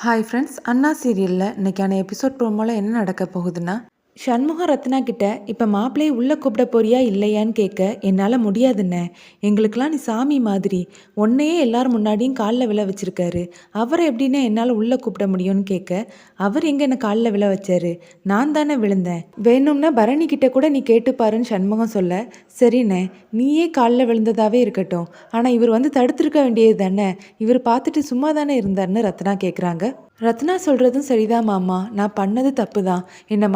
Hi friends அண்ணா சீரியலில் இன்றைக்கான episode ப்ரோமோவில் என்ன நடக்க போகுதுன்னா சண்முக ரத்னா கிட்ட இப்போ மாப்பிள்ளையை உள்ளே கூப்பிட போறியா இல்லையான்னு கேட்க என்னால் முடியாதுண்ணே. எங்களுக்கெல்லாம் நீ சாமி மாதிரி. உன்னையே எல்லார் முன்னாடியும் காலில் விழ வச்சிருக்காரு. அவரை எப்படின்னா என்னால் உள்ளே கூப்பிட முடியும்னு கேட்க அவர் எங்கே என்னை காலில் விழ வச்சாரு? நான் தானே விழுந்தேன். வேணும்னா பரணி கிட்ட கூட நீ கேட்டுப்பாருன்னு சண்முகம் சொல்ல சரிண்ணே நீயே காலில் விழுந்ததாகவே இருக்கட்டும். ஆனால் இவர் வந்து தடுத்திருக்க வேண்டியது தானே. இவர் பார்த்துட்டு சும்மா தானே இருந்தார்னு ரத்னா கேட்குறாங்க ரத்னா சொல்கிறதும் சரிதான் மாமா. நான் பண்ணது தப்பு தான் என்னை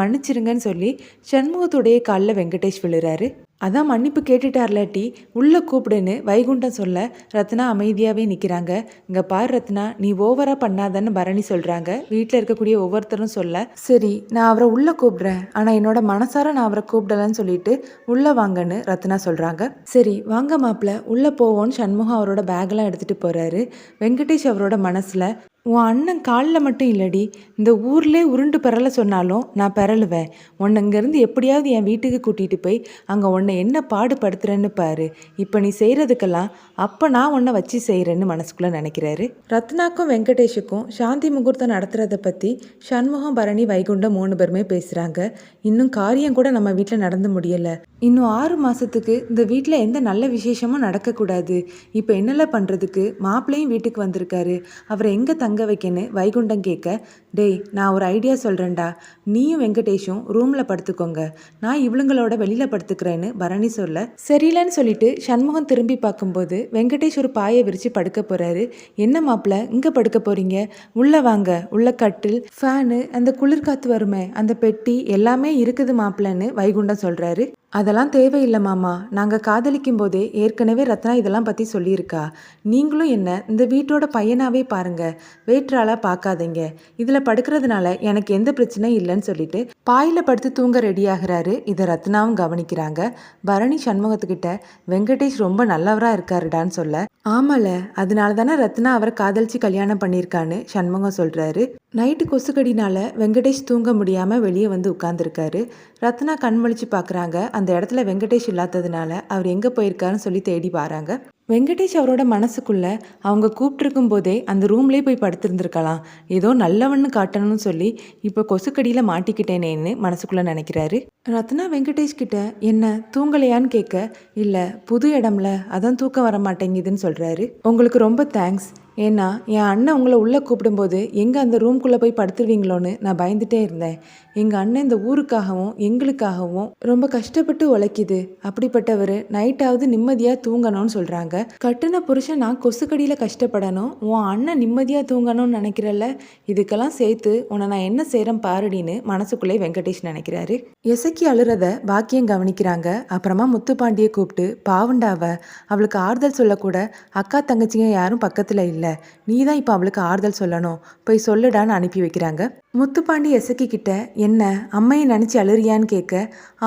மன்னிச்சிருங்கன்னு சொல்லி சண்முகத்துடைய காலில் வெங்கடேஷ் விழுறாரு. அதான் மன்னிப்பு கேட்டுட்டார்லாட்டி உள்ளே கூப்பிடுன்னு வைகுண்டம் சொல்ல ரத்னா அமைதியாகவே நிற்கிறாங்க இங்கே பார் ரத்னா நீ ஓவராக பண்ணாதன்னு பரணி சொல்கிறாங்க வீட்டில் இருக்கக்கூடிய ஒவ்வொருத்தரும் சொல்ல சரி நான் அவரை உள்ளே கூப்பிடுறேன். ஆனால் என்னோட மனசார நான் அவரை கூப்பிடலன்னு சொல்லிட்டு உள்ளே வாங்கன்னு ரத்னா சொல்கிறாங்க சரி வாங்க மாப்பிள்ள உள்ளே போவோன்னு சண்முகம் அவரோட பேக்கெல்லாம் எடுத்துகிட்டு போகிறாரு வெங்கடேஷ் அவரோட மனசில் உன் அண்ணன் காலில் மட்டும் இல்லடி. இந்த ஊர்லேயே உருண்டு பெறல சொன்னாலும் நான் பெறலுவேன். உன்னை இங்கேருந்து எப்படியாவது என் வீட்டுக்கு கூட்டிகிட்டு போய் அங்கே உன்னை என்ன பாடுபடுத்துறேன்னு பாரு. இப்போ நீ செய்கிறதுக்கெல்லாம் அப்போ நான் உன்னை வச்சு செய்கிறேன்னு மனசுக்குள்ளே நினைக்கிறாரு. ரத்னாக்கும் வெங்கடேஷுக்கும் சாந்தி முகூர்த்தம் நடத்துகிறத பற்றி சண்முகம் பரணி வைகுண்டம் மூணு பேருமே பேசுகிறாங்க இன்னும் காரியம் கூட நம்ம வீட்டில் நடந்து முடியலை. இன்னும் ஆறு மாதத்துக்கு இந்த வீட்டில் எந்த நல்ல விசேஷமும் நடக்கக்கூடாது. இப்போ என்னெல்லாம் பண்ணுறதுக்கு மாப்பிள்ளையும் வீட்டுக்கு வந்திருக்காரு. அவரை எங்கே தங்க வைக்கன்னு வைகுண்டம் கேட்க டேய் நான் ஒரு ஐடியா சொல்கிறேன்டா நீயும் வெங்கடேஷும் ரூமில் படுத்துக்கோங்க. நான் இவளுங்களோட வெளியில் படுத்துக்கிறேன்னு பரணி சொல்ல சரியில்லைன்னு சொல்லிட்டு சண்முகம் திரும்பி பார்க்கும்போது வெங்கடேஷ் ஒரு பாயை விரித்து படுக்க போகிறாரு என்ன மாப்பிள்ள இங்கே படுக்க போகிறீங்க உள்ளே வாங்க. உள்ள கட்டில் ஃபேனு அந்த குளிர்காத்து வருமே. அந்த பெட்டி எல்லாமே இருக்குது மாப்பிள்ளன்னு வைகுண்டம் சொல்கிறாரு அதெல்லாம் தேவையில்லை மாமா. நாங்கள் காதலிக்கும் போதே ஏற்கனவே ரத்னா இதெல்லாம் பற்றி சொல்லியிருக்கா. நீங்களும் என்ன இந்த வீட்டோட பையனாவே பாருங்க. வேற்றாளாக பார்க்காதீங்க. இதில் படுக்கிறதுனால எனக்கு எந்த பிரச்சனையும் இல்லைன்னு சொல்லிட்டு பாயில் படுத்து தூங்க ரெடியாகிறாரு. இதை ரத்னாவும் கவனிக்கிறாங்க. பரணி சண்முகத்துக்கிட்ட வெங்கடேஷ் ரொம்ப நல்லவராக இருக்காருடான்னு சொல்ல. ஆமால. அதனால தானே ரத்னா அவரை காதலிச்சு கல்யாணம் பண்ணியிருக்கான்னு சண்முகம் சொல்கிறாரு நைட்டு கொசுக்கடினால் வெங்கடேஷ் தூங்க முடியாமல் வெளியே வந்து உட்காந்துருக்காரு ரத்னா கண்மழிச்சு பார்க்குறாங்க அந்த இடத்துல வெங்கடேஷ் இல்லாததுனால அவர் எங்கே போயிருக்காருன்னு சொல்லி தேடி வராங்க வெங்கடேஷ் அவரோட மனசுக்குள்ளே அவங்க கூப்பிட்டுருக்கும் போதே அந்த ரூம்லேயே போய் படுத்திருந்துருக்கலாம். ஏதோ நல்லவன்னு காட்டணும்னு சொல்லி இப்போ கொசுக்கடியில் மாட்டிக்கிட்டேனேன்னு மனசுக்குள்ளே நினைக்கிறாரு. ரத்னா வெங்கடேஷ் கிட்ட என்ன தூங்கலையான்னு கேட்க இல்லை புது இடம்ல அதான் தூக்கம் வர மாட்டேங்குதுன்னு சொல்கிறாரு உங்களுக்கு ரொம்ப தேங்க்ஸ் ஏன்னா என் அண்ணன் உங்களை உள்ளே கூப்பிடும்போது எங்கே அந்த ரூம்குள்ளே போய் படுத்துருவீங்களோன்னு நான் பயந்துட்டே இருந்தேன். எங்கள் அண்ணன் இந்த ஊருக்காகவும் எங்களுக்காகவும் ரொம்ப கஷ்டப்பட்டு உழைக்குது. அப்படிப்பட்டவர் நைட்டாவது நிம்மதியாக தூங்கணும்னு சொல்கிறாங்க. கட்டுன புருஷன் நான் கொசுக்கடியில் கஷ்டப்படணும். உன் அண்ணன் நிம்மதியாக தூங்கணும்னு நினைக்கிறல்ல. இதுக்கெல்லாம் சேர்த்து உன்னை நான் என்ன செய்கிறேன் பாருடின்னு மனசுக்குள்ளே வெங்கடேஷ் நினைக்கிறாரு. எசக்கி அழுறத பாக்கியம் கவனிக்கிறாங்க. அப்புறமா முத்துப்பாண்டியை கூப்பிட்டு பாவண்டாவ அவளுக்கு ஆறுதல் சொல்லக்கூட அக்கா தங்கச்சிங்க யாரும் பக்கத்தில் இல்லை. நீ தான் இப்போ அவளுக்கு ஆறுதல் சொல்லணும். போய் சொல்லுடான்னு அனுப்பி வைக்கிறாங்க. முத்துப்பாண்டி எசக்கி கிட்ட என்ன அம்மையை நினச்சி அழுறியான்னு கேட்க?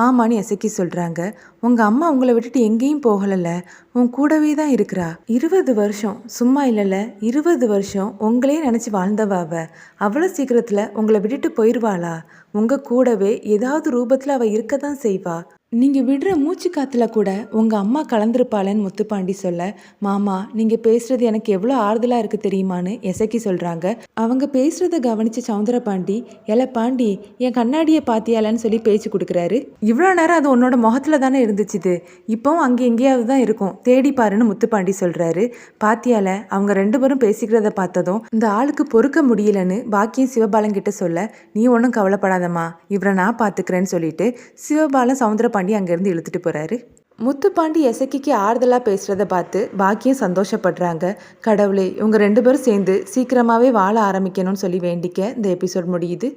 ஆமான்னு எசக்கி சொல்கிறாங்க உங்கள் அம்மா உங்களை விட்டுட்டு எங்கேயும் போகலைல்ல. உன் கூடவே தான் இருக்கிறா. இருபது வருஷம் சும்மா இல்லைல்ல. இருபது வருஷம் உங்களே நினச்சி வாழ்ந்தவாவ அவ்வளோ சீக்கிரத்தில் உங்களை விட்டுட்டு போயிடுவாளா உங்கள் கூடவே ஏதாவது ரூபத்தில் அவள் இருக்க தான் செய்வா. நீங்கள் விடுற மூச்சு காத்துல கூட உங்கள் அம்மா கலந்துருப்பாளன்னு முத்துப்பாண்டி சொல்ல மாமா நீங்கள் பேசுறது எனக்கு எவ்வளோ ஆறுதலாக இருக்குது தெரியுமான்னு எசக்கி சொல்கிறாங்க அவங்க பேசுகிறத கவனித்த சவுந்தரபாண்டி எல பாண்டி என் கண்ணாடியை பாத்தியாலன்னு சொல்லி பேச்சு கொடுக்குறாரு. இவ்வளோ நேரம் அது உன்னோட முகத்தில் தானே இருந்துச்சுது. இப்போவும் அங்கே எங்கேயாவது தான் இருக்கும். தேடி பாருன்னு முத்துப்பாண்டி சொல்கிறாரு பாத்தியால அவங்க ரெண்டு பேரும் பேசிக்கிறத பார்த்ததும் இந்த ஆளுக்கு பொறுக்க முடியலன்னு பாக்கியம் சிவபாலன் கிட்ட சொல்ல நீ ஒன்றும் கவலைப்படாதம்மா. இவரை நான் பார்த்துக்கிறேன்னு சொல்லிட்டு சிவபாலன் சவுந்தரபாண்டி முத்துப்பாண்டி அங்கேருந்து இழுத்துட்டு போகிறாரு முத்துப்பாண்டி எசக்கிக்கு ஆறுதலாக பேசுகிறத பார்த்து பாக்கியம் சந்தோஷப்படுறாங்க. கடவுளே இவங்க ரெண்டு பேரும் சேர்ந்து சீக்கிரமாகவே வாழ ஆரம்பிக்கணும்னு சொல்லி வேண்டிக்க இந்த எபிசோட் முடியுது.